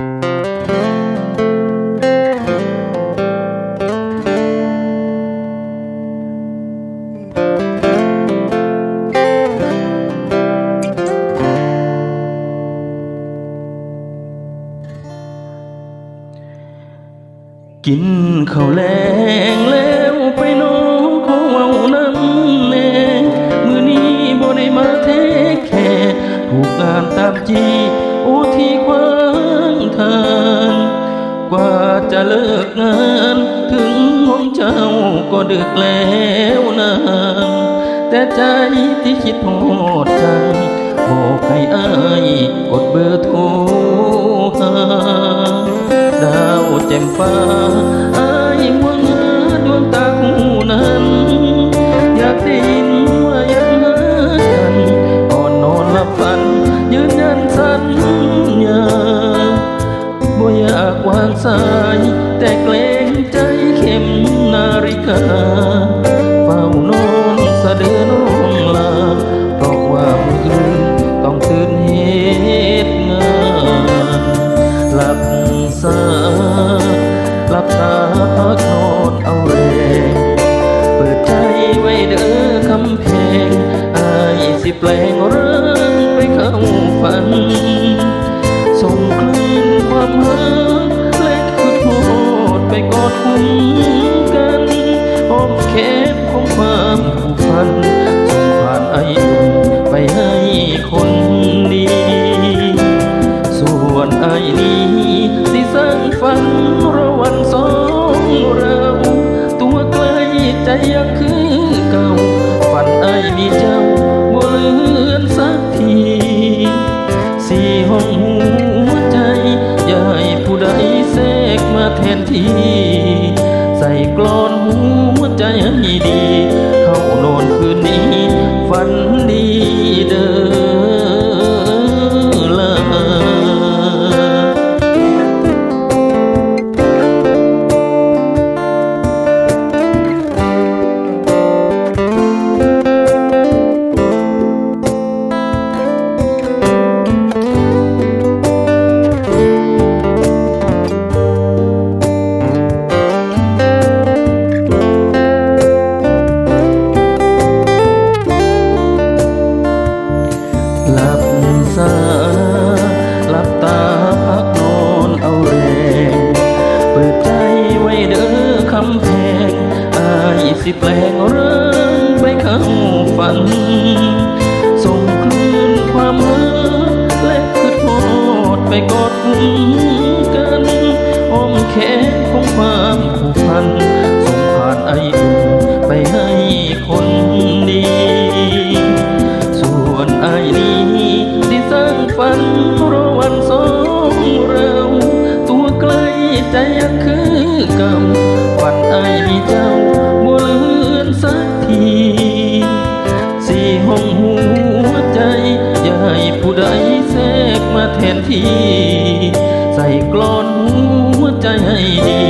กินข้า ว่าจะเลิกงานถึงห้องเจ้าก็ดึกแล้วนะแต่ใจที่คิดโทษกันบอกให้อายกดเบอร์โทรหาดาวแจ่มฟ้า อยากวางสาย แต่เกรงใจเข็มนาฬิกาเฝ้านอนสะเดือนองลาเพราะว่ามืออื่นต้องตื่นเหตุงานหลับสาหลับตาพักนอนเอาแรงเปิดใจไว้เด้อคำเพลงอายสิแปลงร่างไปเข้าฝัน น ใส่กลอน สิแปลงร่างไปเข้าฝัน ส่งคลื่นความรักและคือโทษไปกอดคุ้มกันอ้อมแขนของความผูกพัน ส่งผ่านไออุ่นไปให้คนดีส่วนไอ้นี้ที่สร้างฝันระวันสองเราตัวไกลใจยังคือเก่าฝันไอ้มีเจ้า แทนที่ ใส่กลอนหัวใจให้ดี